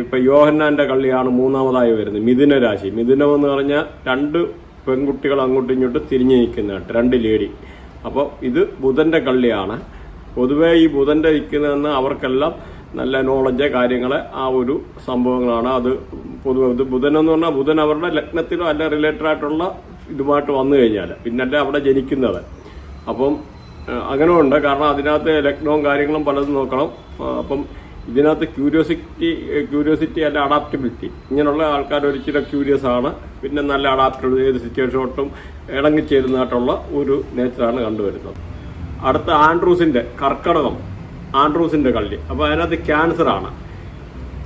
ഇപ്പം യോഹന്നാന്റെ കള്ളിയാണ് മൂന്നാമതായി വരുന്നത്. മിഥുന രാശി മിഥുനം എന്ന് പറഞ്ഞാൽ രണ്ട് പെൺകുട്ടികൾ അങ്ങോട്ടും ഇങ്ങോട്ടും തിരിഞ്ഞു നിൽക്കുന്നതായിട്ട് രണ്ട് ലേഡി. അപ്പോൾ ഇത് ബുധന്റെ കള്ളിയാണ്. പൊതുവേ ഈ ബുധന്റെ നിൽക്കുന്നതെന്ന് അവർക്കെല്ലാം നല്ല നോളജ് കാര്യങ്ങൾ ആ ഒരു സംഭവങ്ങളാണ്. അത് പൊതുവെ ബുധൻ എന്ന് പറഞ്ഞാൽ ബുധൻ അവരുടെ ലഗ്നത്തിലോ അല്ല റിലേറ്റഡ് ആയിട്ടുള്ള ഇതുമായിട്ട് വന്നു കഴിഞ്ഞാൽ പിന്നല്ല അവിടെ ജനിക്കുന്നത്. അപ്പം അങ്ങനെ ഉണ്ട് കാരണം അതിനകത്ത് ലഗ്നവും കാര്യങ്ങളും പലതും നോക്കണം. അപ്പം ഇതിനകത്ത് ക്യൂരിയോസിറ്റി ക്യൂരിയോസിറ്റി അല്ല അഡാപ്റ്റബിലിറ്റി ഇങ്ങനെയുള്ള ആൾക്കാർ ഒരിച്ചിരി ക്യൂരിയസ് ആണ്. പിന്നെ നല്ല അഡാപ്റ്റബിൾ ഏത് സിറ്റുവേഷനോട്ടും ഇടങ്ങിച്ചേരുന്നതായിട്ടുള്ള ഒരു നേച്ചറാണ് കണ്ടുവരുന്നത്. അടുത്ത ആൻഡ്രൂസിന്റെ കർക്കടകം. ആൻഡ്രൂസിന്റെ കള്ളി. അപ്പോൾ അതിനകത്ത് ക്യാൻസർ ആണ്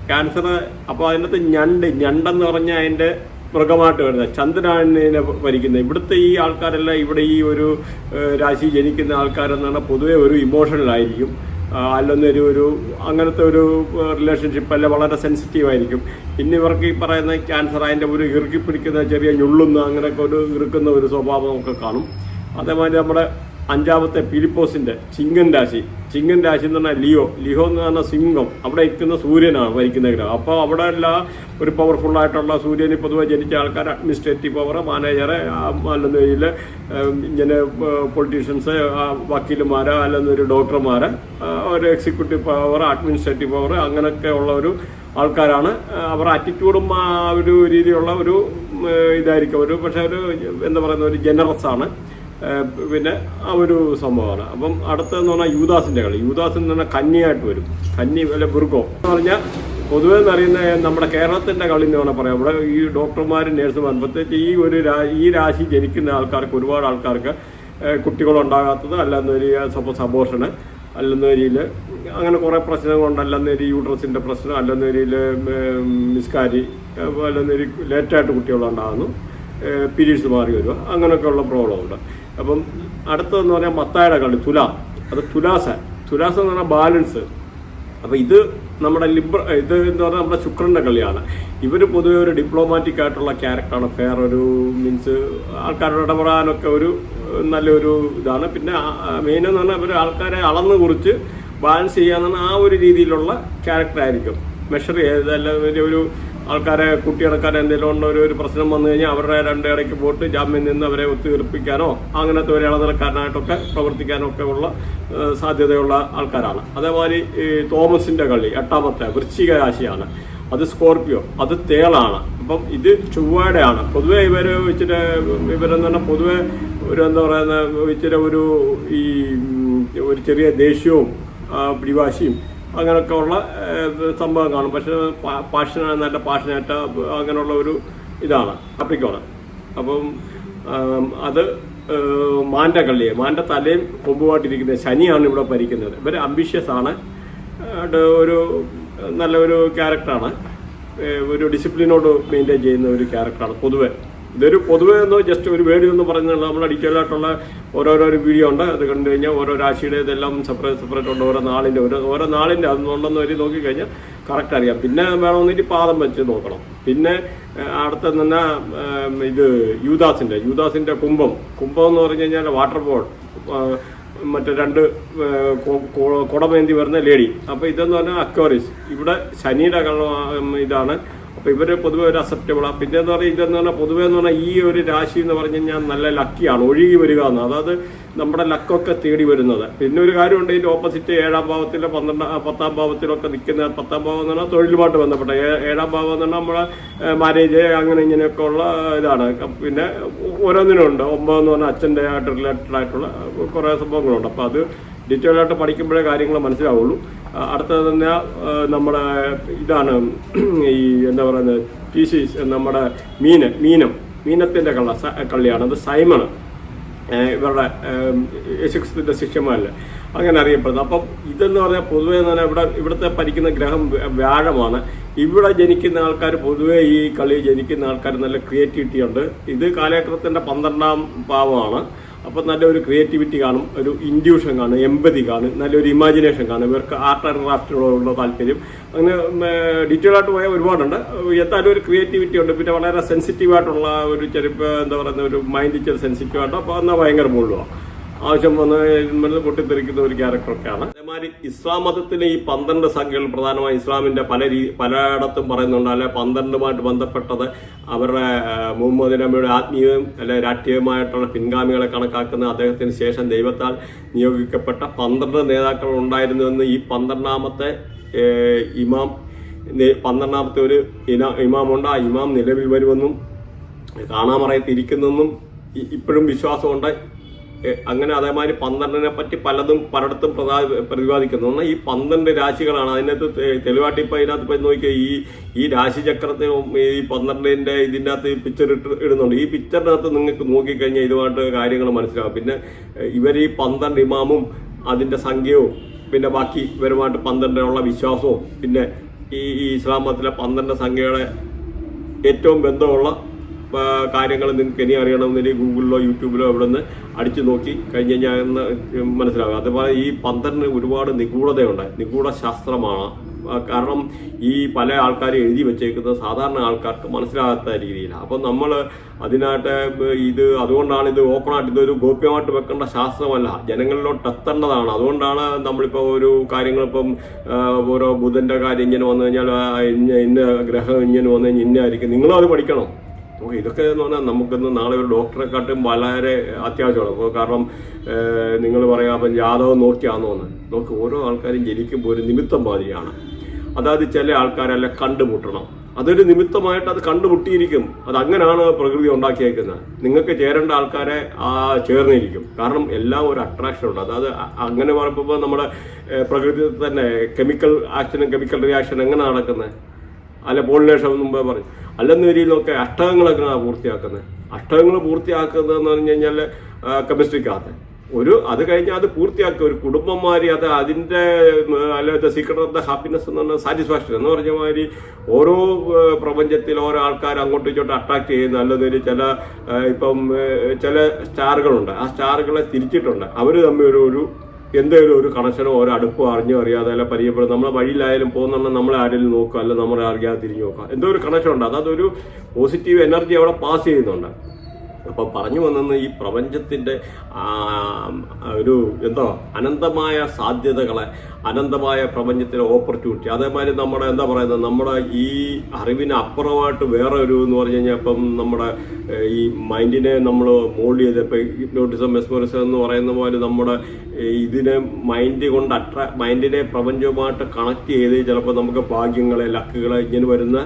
ക്യാൻസർ അപ്പോൾ അതിനകത്ത് ഞണ്ട് ഞണ്ടെന്ന് പറഞ്ഞാൽ അതിന്റെ മൃഗമായിട്ട് വരുന്നത്. ചന്ദ്രനെ ഭരിക്കുന്നത് ഇവിടുത്തെ ഈ ആൾക്കാരെല്ലാം ഇവിടെ ഈ ഒരു രാശി ജനിക്കുന്ന ആൾക്കാരെന്നാണ് പൊതുവെ ഒരു ഇമോഷണലായിരിക്കും അല്ലെന്നൊരു ഒരു അങ്ങനത്തെ ഒരു റിലേഷൻഷിപ്പ് അല്ല വളരെ സെൻസിറ്റീവ് ആയിരിക്കും. പിന്നെ ഇവർക്ക് ഈ പറയുന്ന ക്യാൻസർ അതിന്റെ ഒരു ഇറുക്കി പിടിക്കുന്ന ചെറിയ ഞുള്ളുന്ന അങ്ങനെയൊക്കെ ഒരു ഇറുക്കുന്ന ഒരു സ്വഭാവം നമുക്ക് കാണും. അതേമാതിരി നമ്മുടെ അഞ്ചാമത്തെ പിരിപ്പോസിന്റെ ചിങ്ങൻ രാശി. ചിങ്ങൻ രാശി എന്ന് പറഞ്ഞാൽ ലിയോ. ലിയോ എന്ന് പറഞ്ഞാൽ സിംഹം. അവിടെ നിൽക്കുന്ന സൂര്യനാണ് ഭരിക്കുന്ന ഗ്രഹം. അപ്പോൾ അവിടെ എല്ലാം ഒരു പവർഫുൾ ആയിട്ടുള്ള സൂര്യന് പൊതുവെ ജനിച്ച ആൾക്കാർ അഡ്മിനിസ്ട്രേറ്റീവ് പവർ മാനേജറെ അല്ലെന്നതിൽ ഇങ്ങനെ പൊളിറ്റീഷ്യൻസ് വക്കീലുമാർ ഒരു ഡോക്ടർമാർ ഒരു എക്സിക്യൂട്ടീവ് പവർ അഡ്മിനിസ്ട്രേറ്റീവ് പവർ അങ്ങനെയൊക്കെ ഉള്ള ഒരു ആൾക്കാരാണ്. അവർ ആറ്റിറ്റ്യൂഡും ആ ഒരു രീതിയിലുള്ള ഒരു ഇതായിരിക്കും. ഒരു പക്ഷേ ഒരു എന്താ പറയുന്ന ഒരു ജനറസ് ആണ്. പിന്നെ ആ ഒരു സംഭവമാണ്. അപ്പം അടുത്തതെന്ന് പറഞ്ഞാൽ യൂദാസിന്റെ കളി. യൂദാസ് എന്ന് പറഞ്ഞാൽ കന്നിയായിട്ട് വരും. കന്നി അല്ലെ ബുർഗോ. എന്ന് പറഞ്ഞാൽ പൊതുവെ എന്നറിയുന്ന നമ്മുടെ കേരളത്തിന്റെ കളി എന്ന് വേണം പറയാം. ഇവിടെ ഈ ഡോക്ടർമാരും നേഴ്സുമാരും പ്രത്യേകിച്ച് ഈ ഒരു ഈ രാശി ജനിക്കുന്ന ആൾക്കാർക്ക് ഒരുപാട് ആൾക്കാർക്ക് കുട്ടികളുണ്ടാകാത്തത് അല്ലെന്നൊരു സപ്പോസ് അബോർഷന് അല്ലെന്നൊരിയിൽ അങ്ങനെ കുറേ പ്രശ്നങ്ങളുണ്ട്. അല്ലെന്ന രീതി യൂട്രസിന്റെ പ്രശ്നം അല്ലെന്നൊരിയിൽ മിസ്കാരി അല്ലെന്നൊരു ലേറ്റായിട്ട് കുട്ടികളുണ്ടാകുന്നു. പീരീഡ്സ് മാറി വരിക. അങ്ങനെയൊക്കെയുള്ള പ്രോബ്ലം ഉണ്ട്. അപ്പം അടുത്തതെന്ന് പറഞ്ഞാൽ മത്തായുടെ കളി തുല. അത് തുലാസ തുലാസ എന്ന് പറഞ്ഞാൽ ബാലൻസ്. അപ്പം ഇത് നമ്മുടെ ലിബർ ഇത് എന്ന് പറഞ്ഞാൽ നമ്മുടെ ശുക്രന്റെ കളിയാണ്. ഇവർ പൊതുവെ ഒരു ഡിപ്ലോമാറ്റിക് ആയിട്ടുള്ള ക്യാരക്ടറാണ് ഫെയർ ഒരു മീൻസ് ആൾക്കാരോട് ഇടപെടാനൊക്കെ ഒരു നല്ലൊരു ഇതാണ്. പിന്നെ മെയിൻ എന്ന് പറഞ്ഞാൽ ഇവർ ആൾക്കാരെ അളന്ന് കുറിച്ച് ബാലൻസ് ചെയ്യാന്ന് ആ ഒരു രീതിയിലുള്ള ക്യാരക്ടർ ആയിരിക്കും. മെഷർ ചെയ്ത് അല്ല ഒരു- ഒരു ആൾക്കാരെ കുട്ടിയടക്കാൻ എന്തെങ്കിലും ഒരു ഒരു പ്രശ്നം വന്നു കഴിഞ്ഞാൽ അവരുടെ രണ്ട് ഇടയ്ക്ക് പോയിട്ട് ജാമ്യം നിന്ന് അവരെ ഒത്തുതീർപ്പിക്കാനോ അങ്ങനത്തെ ഒരു ഇളനിലക്കാരനായിട്ടൊക്കെ പ്രവർത്തിക്കാനോ ഒക്കെ ഉള്ള സാധ്യതയുള്ള ആൾക്കാരാണ്. അതേമാതിരി ഈ തോമസിന്റെ കള്ളി എട്ടാമത്തെ വൃശ്ചിക രാശിയാണ്. അത് സ്കോർപ്പിയോ അത് തേളാണ്. അപ്പം ഇത് ചൊവ്വയുടെ പൊതുവേ ഇവർ ഇച്ചിരി ഇവരെന്ന് പറഞ്ഞാൽ പൊതുവെ ഒരു എന്താ പറയുന്ന ഇച്ചിരി ഒരു ഈ ഒരു ചെറിയ ദേഷ്യവും പിടിവാശിയും അങ്ങനെയൊക്കെ ഉള്ള സംഭവം കാണും. പക്ഷെ പാഷൻ നല്ല പാഷനായിട്ട് അങ്ങനെയുള്ള ഒരു ഇതാണ്. ആപ്രിക്കോണ് അപ്പം അത് മാന്റെ കള്ളിയെ മാന്റെ തലയും കൊമ്പുമായിട്ടിരിക്കുന്നത് ശനിയാണ് ഇവിടെ ഭരിക്കുന്നത്. ഇവർ അംബിഷ്യസ് ആണ്. ഒരു നല്ലൊരു ക്യാരക്ടറാണ് ഒരു ഡിസിപ്ലിനോട് മെയിന്റെയിൻ ചെയ്യുന്ന ഒരു ക്യാരക്ടറാണ് പൊതുവെ. ഇതൊരു പൊതുവേ എന്ന് ജസ്റ്റ് ഒരു വേടി എന്ന് പറയുന്നത് നമ്മൾ അടിക്കലായിട്ടുള്ള ഓരോരോ വീഡിയോ ഉണ്ട്. അത് കണ്ടു കഴിഞ്ഞാൽ ഓരോ രാശിയുടെ ഇതെല്ലാം സെപ്പറേറ്റ് സെപ്പറേറ്റ് ഉണ്ട്. ഓരോ നാളിന്റെ ഓരോ ഓരോ നാളിന്റെ അതുകൊണ്ടെന്ന് വരി നോക്കിക്കഴിഞ്ഞാൽ കറക്റ്റ് അറിയാം. പിന്നെ വേണമെന്നിട്ട് പാദം വെച്ച് നോക്കണം. പിന്നെ അടുത്ത തന്നെ ഇത് യൂദാസിന്റെ യൂദാസിന്റെ കുംഭം. കുംഭം എന്ന് പറഞ്ഞു കഴിഞ്ഞാൽ വാട്ടർ ബോൾ മറ്റേ രണ്ട് കുടമേന്തി വരുന്ന ലേഡി അപ്പോൾ ഇതെന്ന് പറഞ്ഞാൽ അക്വറിസ് ഇവിടെ ശനിയുടെ ഇതാണ്. അപ്പോൾ ഇവർ പൊതുവെ ഒരു അക്സെപ്റ്റബിളാണ് പിന്നെ എന്ന് പറഞ്ഞാൽ ഇതെന്ന് പറഞ്ഞാൽ പൊതുവെ എന്ന് പറഞ്ഞാൽ ഈ ഒരു രാശി എന്ന് പറഞ്ഞു കഴിഞ്ഞാൽ നല്ല ലക്കിയാണ് ഒഴുകി വരിക എന്ന്. അതായത് നമ്മുടെ ലക്കൊക്കെ തേടി വരുന്നത്. പിന്നെ ഒരു കാര്യമുണ്ട് ഇതിന്റെ ഓപ്പോസിറ്റ് ഏഴാം ഭാവത്തിലോ പന്ത്രണ്ടാം പത്താം ഭാവത്തിലൊക്കെ നിൽക്കുന്ന പത്താം ഭാവം എന്ന് പറഞ്ഞാൽ തൊഴിലുമായിട്ട് ബന്ധപ്പെട്ട. ഏഴാം ഭാവം എന്ന് പറഞ്ഞാൽ നമ്മളെ മാരേജ് അങ്ങനെ ഇങ്ങനെയൊക്കെ ഉള്ള ഇതാണ്. പിന്നെ ഓരോന്നിനും ഉണ്ട് ഒമ്പത് എന്ന് പറഞ്ഞാൽ അച്ഛന്റെ ആയിട്ട് റിലേറ്റഡ് ആയിട്ടുള്ള കുറേ സംഭവങ്ങളുണ്ട്. അപ്പോൾ അത് ഡീറ്റെയിൽ ആയിട്ട് പഠിക്കുമ്പോഴേ കാര്യങ്ങൾ മനസ്സിലാവുള്ളൂ. അടുത്തത് തന്നെ നമ്മുടെ ഇതാണ് ഈ എന്താ പറയുന്നത് പീസീസ് നമ്മുടെ മീന് മീനം മീനത്തിന്റെ കള്ള കള്ളിയാണ് അത് സൈമണ് ഇവരുടെ ഏഹ് യേശുക്രിസ്തുവിന്റെ ശിഷ്യന്മാരിൽ അങ്ങനെ അറിയപ്പെടുന്നത് അപ്പം ഇതെന്ന് പറഞ്ഞാൽ പൊതുവേ തന്നെ ഇവിടെ ഇവിടുത്തെ ഭരിക്കുന്ന ഗ്രഹം വ്യാഴമാണ്. ഇവിടെ ജനിക്കുന്ന ആൾക്കാർ പൊതുവേ ഈ കളി ജനിക്കുന്ന ആൾക്കാർ നല്ല ക്രിയേറ്റിവിറ്റി ഉണ്ട്. ഇത് കാലഘട്ടത്തിന്റെ പന്ത്രണ്ടാം ഭാവമാണ്. അപ്പം നല്ലൊരു ക്രിയേറ്റിവിറ്റി കാണും ഒരു ഇൻഡ്യൂഷൻ കാണും എമ്പതി കാണും നല്ലൊരു ഇമാജിനേഷൻ കാണും. ഇവർക്ക് ആർട്ട് ആൻഡ് ക്രാഫ്റ്റിനോടുള്ള താല്പര്യം. അങ്ങനെ ഡീറ്റെയിൽ ആയിട്ട് പോയാൽ ഒരുപാടുണ്ട്. എന്തായാലും ഒരു ക്രിയേറ്റിവിറ്റി ഉണ്ട്. പിന്നെ വളരെ സെൻസിറ്റീവ് ആയിട്ടുള്ള ഒരു ചെറുപ്പ് എന്താ പറയുന്ന ഒരു മൈൻഡ് ഇച്ചിരി സെൻസിറ്റീവ് ആയിട്ട് അപ്പോൾ എന്നാൽ ഭയങ്കര മുള്ളുവാണ് ആവശ്യം വന്ന് പൊട്ടിത്തെറിക്കുന്ന ഒരു ക്യാരക്ടറൊക്കെയാണ് അതേമാതിരി ഇസ്ലാം മതത്തിലെ ഈ പന്ത്രണ്ട് സംഖ്യകൾ പ്രധാനമായും ഇസ്ലാമിന്റെ പല രീ പലയിടത്തും പറയുന്നുണ്ട്. അല്ലെ പന്ത്രണ്ടുമായിട്ട് ബന്ധപ്പെട്ടത് അവരുടെ മുഹമ്മദ് നബിയുടെ ആത്മീയവും അല്ലെ രാഷ്ട്രീയവുമായിട്ടുള്ള പിൻഗാമികളെ കണക്കാക്കുന്ന അദ്ദേഹത്തിന് ശേഷം ദൈവത്താൽ നിയോഗിക്കപ്പെട്ട പന്ത്രണ്ട് നേതാക്കൾ ഉണ്ടായിരുന്നുവെന്ന് ഈ പന്ത്രണ്ടാമത്തെ ഇമാം പന്ത്രണ്ടാമത്തെ ഒരു ഇന- ഇമാമുണ്ട്. ആ ഇമാം നിലവിൽ വരുമെന്നും കാണാമറയത്തിരിക്കുന്നെന്നും ഇപ്പോഴും വിശ്വാസമുണ്ട്. അങ്ങനെ അതേമാതിരി പന്ത്രണ്ടിനെ പറ്റി പലതും പലയിടത്തും പ്രതാ- പ്രതിപാദിക്കുന്നു. എന്നാൽ ഈ പന്ത്രണ്ട് രാശികളാണ് അതിനകത്ത് തെളിവാട്ടി ഇപ്പം അതിനകത്ത് പോയി നോക്കിയാൽ ഈ ഈ രാശിചക്രത്തിനും ഈ പന്ത്രണ്ടിന്റെ ഇതിന്റെ അകത്ത് പിക്ചർ ഇട്ട് ഇടുന്നുണ്ട്. ഈ പിക്ചറിനകത്ത് നിങ്ങൾക്ക് നോക്കിക്കഴിഞ്ഞാൽ ഇതുമായിട്ട് കാര്യങ്ങൾ മനസ്സിലാവും. പിന്നെ ഇവർ ഈ പന്ത്രണ്ട് ഇമാമും അതിന്റെ സംഖ്യവും പിന്നെ ബാക്കി ഇവരുമായിട്ട് പന്ത്രണ്ടിനുള്ള വിശ്വാസവും പിന്നെ ഈ ഈ ഇസ്ലാം മതത്തിലെ പന്ത്രണ്ട് സംഖ്യയുടെ ഏറ്റവും ബന്ധമുള്ള കാര്യങ്ങൾ നിങ്ങൾക്ക് ഇനി അറിയണമെന്നില്ല. ഗൂഗിളിലോ യൂട്യൂബിലോ എവിടെ നിന്ന് അടിച്ചു നോക്കി കഴിഞ്ഞ് കഴിഞ്ഞാൽ മനസ്സിലാകും അതുപോലെ ഈ പന്ത്രണ്ടിന് ഒരുപാട് നിഗൂഢതയുണ്ട്. നിഗൂഢ ശാസ്ത്രമാണ് കാരണം ഈ പല ആൾക്കാർ എഴുതി വെച്ചേക്കുന്നത് സാധാരണ ആൾക്കാർക്ക് മനസ്സിലാകാത്ത രീതിയിലാണ്. അപ്പം നമ്മൾ അതിനായിട്ട് ഇത് അതുകൊണ്ടാണ് ഇത് ഓപ്പണായിട്ട് ഇതൊരു ഗോപ്യമായിട്ട് വെക്കേണ്ട ശാസ്ത്രമല്ല. ജനങ്ങളിലോട്ട് എത്തേണ്ടതാണ്. അതുകൊണ്ടാണ് നമ്മളിപ്പോൾ ഒരു കാര്യങ്ങളിപ്പം ഓരോ ബുധന്റെ കാര്യം ഇങ്ങനെ വന്നു കഴിഞ്ഞാൽ ഇന്ന ഇന്ന ഗ്രഹം ഇങ്ങനെ വന്നു കഴിഞ്ഞാൽ ഇന്നായിരിക്കും നിങ്ങളും അത് പഠിക്കണം. ഓക്കെ ഇതൊക്കെ എന്ന് പറഞ്ഞാൽ നമുക്കിന്ന് നാളെ ഒരു ഡോക്ടറെ കാട്ടും വളരെ അത്യാവശ്യമാണ്. അപ്പോൾ കാരണം നിങ്ങൾ പറയാം അപ്പം ജാതകം നോക്കിയാണോ എന്ന്. നോക്ക് ഓരോ ആൾക്കാരും ജനിക്കുമ്പോൾ ഒരു നിമിത്തം മാതിരിയാണ്. അതായത് ചില ആൾക്കാരെല്ലാം കണ്ടുമുട്ടണം. അതൊരു നിമിത്തമായിട്ട് അത് കണ്ടുമുട്ടിയിരിക്കും. അത് അങ്ങനെയാണ് പ്രകൃതി ഉണ്ടാക്കിയേക്കുന്നത്. നിങ്ങൾക്ക് ചേരേണ്ട ആൾക്കാരെ ആ ചേർന്നിരിക്കും. കാരണം എല്ലാം ഒരു അട്രാക്ഷൻ ഉണ്ട്. അതായത് അങ്ങനെ പറയുമ്പോൾ നമ്മുടെ പ്രകൃതി തന്നെ കെമിക്കൽ ആക്ഷനും കെമിക്കൽ റിയാക്ഷൻ എങ്ങനെ നടക്കുന്നത് അല്ല പോളിനേഷൻ മുമ്പേ പറഞ്ഞു. അല്ലെന്ന രീതിയിലൊക്കെ അഷ്ടകങ്ങളൊക്കെ പൂർത്തിയാക്കുന്നത്. അഷ്ടകങ്ങൾ പൂർത്തിയാക്കുന്നതെന്ന് പറഞ്ഞു കഴിഞ്ഞാൽ കെമിസ്ട്രിക്കകത്ത്. ഒരു അത് കഴിഞ്ഞാൽ അത് പൂർത്തിയാക്കുക. ഒരു കുടുംബം മാതിരി അത് അതിന്റെ the secret of the happiness എന്ന് പറഞ്ഞാൽ സാറ്റിസ്ഫാക്ഷൻ എന്ന് പറഞ്ഞ മാതിരി ഓരോ പ്രപഞ്ചത്തിൽ ഓരോ ആൾക്കാർ അങ്ങോട്ടും ഇങ്ങോട്ടും അട്രാക്ട് ചെയ്യുന്ന അല്ലെന്നൊരു ചില ഇപ്പം ചില സ്റ്റാറുകളുണ്ട്. ആ സ്റ്റാറുകളെ തിരിച്ചിട്ടുണ്ട്. അവർ തമ്മിൽ ഒരു ഒരു എന്തെങ്കിലും ഒരു കണക്ഷനോ ഒരു അടുപ്പോ അറിഞ്ഞോ അറിയാതെ അല്ല പരിചയപ്പെടും നമ്മളെ വഴിയിലായാലും പോകുന്ന നമ്മളെ ആരെങ്കിലും നോക്കുക. അല്ല നമ്മളെ അറിയാതെ തിരിഞ്ഞു നോക്കുക. എന്തോ ഒരു കണക്ഷൻ ഉണ്ട്. അതൊരു പോസിറ്റീവ് എനർജി അവിടെ പാസ് ചെയ്യുന്നുണ്ട്. അപ്പോൾ പറഞ്ഞു വന്നെന്ന് ഈ പ്രപഞ്ചത്തിന്റെ ഒരു എന്തോ അനന്തമായ സാധ്യതകളെ അനന്തമായ പ്രപഞ്ചത്തിലെ ഓപ്പർച്യൂണിറ്റി അതേമാതിരി നമ്മുടെ എന്താ പറയുന്നത് നമ്മുടെ ഈ അറിവിന് അപ്പുറമായിട്ട് വേറെ ഒരു എന്ന് പറഞ്ഞു കഴിഞ്ഞാൽ ഇപ്പം നമ്മുടെ ഈ മൈൻഡിനെ നമ്മൾ മോൾഡ് ചെയ്ത് ഇപ്പം ഹിപ്നോട്ടിസം മെസ്മോറിസം എന്ന് പറയുന്ന പോലെ നമ്മുടെ ഇതിനെ മൈൻഡ് കൊണ്ട് അട്രാ മൈൻഡിനെ പ്രപഞ്ചവുമായിട്ട് കണക്ട് ചെയ്ത് ചിലപ്പോൾ നമുക്ക് ഭാഗ്യങ്ങളെ ലക്കുകളെ ഇങ്ങനെ വരുന്ന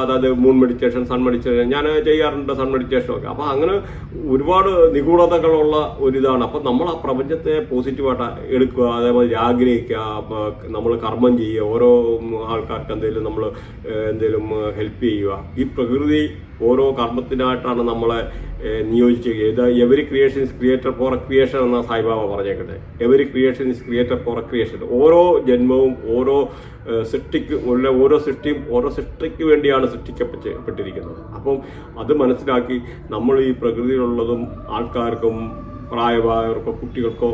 അതായത് മൂൺ മെഡിറ്റേഷൻ സൺ മെഡിറ്റേഷൻ ഞാൻ ചെയ്യാറുണ്ട് സൺ മെഡിറ്റേഷൻ ഒക്കെ. അപ്പോൾ അങ്ങനെ ഒരുപാട് നിഗൂഢതകളുള്ള ഒരിതാണ്. അപ്പം നമ്മൾ ആ പ്രപഞ്ചത്തെ പോസിറ്റീവായിട്ട് എടുക്കുക അതേമാതിരി ആഗ്രഹിക്കുക നമ്മൾ കർമ്മം ചെയ്യുക ഓരോ ആൾക്കാർക്ക് എന്തെങ്കിലും നമ്മൾ എന്തെങ്കിലും ഹെൽപ്പ് ചെയ്യുക. ഈ പ്രകൃതി ഓരോ കർമ്മത്തിനായിട്ടാണ് നമ്മളെ നിയോജിച്ചത് ഇത് every creation is creator for creation എന്ന Sai Baba പറഞ്ഞേക്കട്ടെ. Every creation is creator for creation ഓരോ ജന്മവും ഓരോ സൃഷ്ടിക്ക് ഉള്ള ഓരോ സൃഷ്ടിയും ഓരോ സൃഷ്ടിക്ക് വേണ്ടിയാണ് സൃഷ്ടിക്കപ്പെട്ടിരിക്കുന്നത് അപ്പം അത് മനസ്സിലാക്കി നമ്മൾ ഈ പ്രകൃതിയിലുള്ളതും ആൾക്കാർക്കും പ്രായമായവർക്കോ കുട്ടികൾക്കോ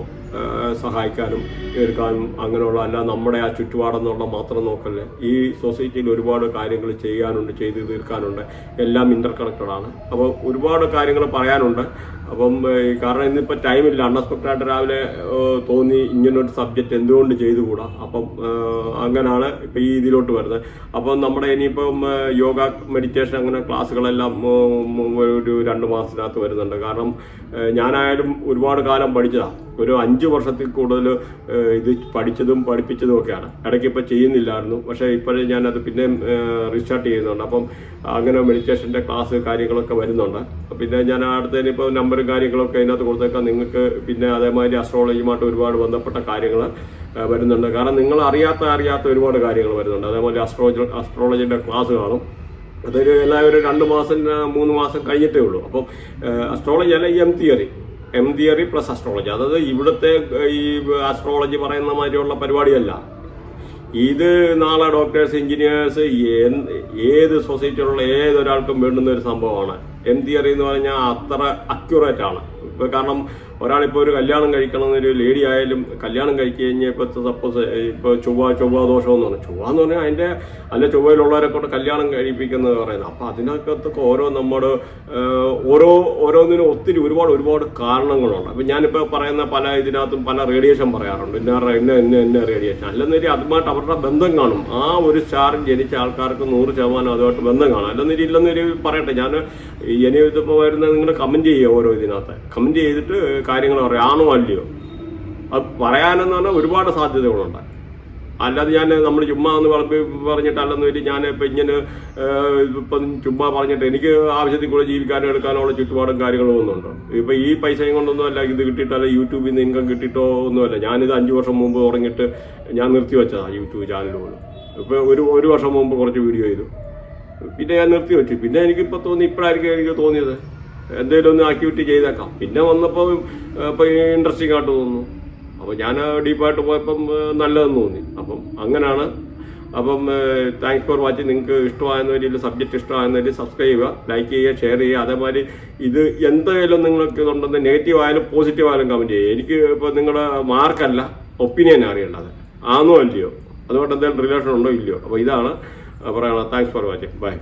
സഹായിക്കാനും എടുക്കാനും അങ്ങനെയുള്ള അല്ല നമ്മുടെ ആ ചുറ്റുപാടെന്നുള്ള മാത്രം നോക്കല്ലേ. ഈ സൊസൈറ്റിയിൽ ഒരുപാട് കാര്യങ്ങൾ ചെയ്യാനുണ്ട് ചെയ്ത് തീർക്കാനുണ്ട്. എല്ലാം ഇന്റർ കണക്റ്റഡാണ് അപ്പോൾ ഒരുപാട് കാര്യങ്ങൾ പറയാനുണ്ട്. അപ്പം കാരണം ഇന്നിപ്പോൾ ടൈമില്ല അൺഎക്സ്പെക്റ്റഡ് ആയിട്ട് രാവിലെ തോന്നി ഇങ്ങനൊരു സബ്ജക്റ്റ് എന്തുകൊണ്ട് ചെയ്തുകൂടാ? അപ്പം അങ്ങനെയാണ് ഇപ്പം ഈ ഇതിലോട്ട് വരുന്നത്. അപ്പം നമ്മുടെ ഇനിയിപ്പം യോഗ മെഡിറ്റേഷൻ അങ്ങനെ ക്ലാസ്സുകളെല്ലാം ഒരു രണ്ട് മാസത്തിനകത്ത് വരുന്നുണ്ട്. കാരണം ഞാനായാലും ഒരുപാട് കാലം പഠിച്ചതാണ് ഒരു അഞ്ച് വർഷത്തിൽ കൂടുതൽ ഇത് പഠിച്ചതും പഠിപ്പിച്ചതും ഒക്കെയാണ്. ഇടയ്ക്ക് ഇപ്പോൾ ചെയ്യുന്നില്ലായിരുന്നു. പക്ഷേ ഇപ്പോഴും ഞാനത് പിന്നെയും റീസ്റ്റാർട്ട് ചെയ്യുന്നുണ്ട്. അപ്പം അങ്ങനെ മെഡിറ്റേഷന്റെ ക്ലാസ് കാര്യങ്ങളൊക്കെ വരുന്നുണ്ട്. പിന്നെ ഞാൻ അടുത്തതിന് ഇപ്പോൾ നമ്പറും കാര്യങ്ങളൊക്കെ അതിനകത്ത് കൊടുത്തേക്കാം. നിങ്ങൾക്ക് പിന്നെ അതേമാതിരി അസ്ട്രോളജിയുമായിട്ട് ഒരുപാട് ബന്ധപ്പെട്ട കാര്യങ്ങൾ വരുന്നുണ്ട്. കാരണം നിങ്ങൾ അറിയാത്ത അറിയാത്ത ഒരുപാട് കാര്യങ്ങൾ വരുന്നുണ്ട്. അതേപോലെ അസ്ട്രോളജി അസ്ട്രോളജിയുടെ ക്ലാസ് കാണും. അതൊരു എല്ലാവരും രണ്ട് മാസം മൂന്ന് മാസം കഴിഞ്ഞിട്ടേ ഉള്ളൂ. അപ്പം അസ്ട്രോളജി അല്ല M theory M theory plus astrology അതായത് ഇവിടുത്തെ ഈ അസ്ട്രോളജി പറയുന്ന മാതിരിയുള്ള പരിപാടിയല്ല. ഇത് നാളെ ഡോക്ടേഴ്സ് എഞ്ചിനീയേഴ്സ് ഏത് സൊസൈറ്റിയിലുള്ള ഏതൊരാൾക്കും വേണ്ടുന്ന ഒരു സംഭവമാണ്. എം തിയറി എന്ന് പറഞ്ഞാൽ അത്ര അക്യുറേറ്റ് ആണ്. കാരണം ഒരാളിപ്പോൾ ഒരു കല്യാണം കഴിക്കണം എന്നൊരു ലേഡി ആയാലും കല്യാണം കഴിച്ചു കഴിഞ്ഞാൽ ഇപ്പോൾ സപ്പോസ് ഇപ്പോൾ ചൊവ്വ ചൊവ്വ ദോഷം എന്ന് പറഞ്ഞു ചൊവ്വ എന്ന് പറഞ്ഞാൽ അതിന്റെ അല്ല ചൊവ്വയിലുള്ളവരെ കൊണ്ട് കല്യാണം കഴിപ്പിക്കുന്നത് പറയുന്നത്. അപ്പോൾ അതിനകത്തൊക്കെ ഓരോ നമ്മുടെ ഓരോ ഓരോന്നിനും ഒത്തിരി ഒരുപാട് ഒരുപാട് കാരണങ്ങളുണ്ട്. അപ്പം ഞാനിപ്പോൾ പറയുന്ന പല ഇതിനകത്തും പല റേഡിയേഷൻ പറയാറുണ്ട്. ഇന്ന ഇന്ന ഇന്ന ഇന്ന റേഡിയേഷൻ അല്ലെന്നൊരു അതുമായിട്ട് അവരുടെ ബന്ധം കാണും. ആ ഒരു സ്റ്റാറിൽ ജനിച്ച ആൾക്കാർക്ക് നൂറ് ശതമാനം അതുമായിട്ട് ബന്ധം കാണും. അല്ലെന്നൊരു ഇല്ലെന്നൊരു പറയട്ടെ. ഞാൻ ഇനി ഇതിപ്പോൾ വരുന്ന നിങ്ങൾ കമന്റ് ചെയ്യുക ഓരോ ഇതിനകത്ത്. കമന്റ് ചെയ്തിട്ട് കാര്യങ്ങൾ പറയാം. അല്ലയോ? അത് പറയാനെന്ന് പറഞ്ഞാൽ ഒരുപാട് സാധ്യതകളുണ്ട്. അല്ലാതെ ഞാൻ നമ്മൾ ചുമ്മാ എന്ന് പറഞ്ഞ് പറഞ്ഞിട്ടല്ലെന്ന് വരി ഞാൻ ഇപ്പം ഇങ്ങനെ ഇപ്പം ചുമ്മാ പറഞ്ഞിട്ട് എനിക്ക് ആവശ്യത്തിൽ കൂടെ ജീവിക്കാനോ എടുക്കാനുള്ള ചുറ്റുപാടും കാര്യങ്ങളും ഒന്നുണ്ട് ഇപ്പം ഈ പൈസയും കൊണ്ടൊന്നും അല്ല ഇത് കിട്ടിയിട്ടല്ല യൂട്യൂബിൽ നിന്ന് ഇൻകം കിട്ടിയിട്ടോ ഒന്നുമല്ല. ഞാനിത് അഞ്ച് വർഷം മുമ്പ് തുടങ്ങിയിട്ട് ഞാൻ നിർത്തി വെച്ചതാണ് യൂട്യൂബ് ചാനൽ പോലും ഇപ്പോൾ ഒരു ഒരു വർഷം മുമ്പ് കുറച്ച് വീഡിയോ ചെയ്തു. പിന്നെ ഞാൻ നിർത്തി വെച്ചു. പിന്നെ എനിക്കിപ്പോൾ തോന്നി ഇപ്പോഴായിരിക്കും എനിക്ക് തോന്നിയത്. എന്തെങ്കിലും ഒന്ന് ആക്ടിവിറ്റി ചെയ്തേക്കാം. പിന്നെ വന്നപ്പോൾ ഇപ്പം ഇൻട്രസ്റ്റിംഗ് ആയിട്ട് തോന്നുന്നു. അപ്പോൾ ഞാൻ ഡീപ്പായിട്ട് പോയപ്പം നല്ലതെന്ന് തോന്നി. അപ്പം അങ്ങനെയാണ് അപ്പം താങ്ക്സ് ഫോർ വാച്ചിങ് നിങ്ങൾക്ക് ഇഷ്ടമായെന്ന രീതിയിൽ സബ്ജക്റ്റ് ഇഷ്ടമായെന്ന രീതിയിൽ സബ്സ്ക്രൈബ് ചെയ്യുക ലൈക്ക് ചെയ്യുക ഷെയർ ചെയ്യുക. അതേമാതിരി ഇത് എന്തായാലും നിങ്ങൾക്ക് ഇതുണ്ടെന്ന് നെഗറ്റീവ് ആയാലും പോസിറ്റീവ് ആയാലും കമന്റ് ചെയ്യുക. എനിക്ക് ഇപ്പോൾ നിങ്ങളുടെ മാർക്കല്ല ഒപ്പീനിയൻ അറിയേണ്ടത്. ആണോ അല്ലയോ അതുകൊണ്ട് എന്തെങ്കിലും റിലേഷൻ ഉണ്ടോ ഇല്ലയോ? അപ്പോൾ ഇതാണ് പറയുന്നത് താങ്ക്സ് ഫോർ വാച്ചിങ് ബൈ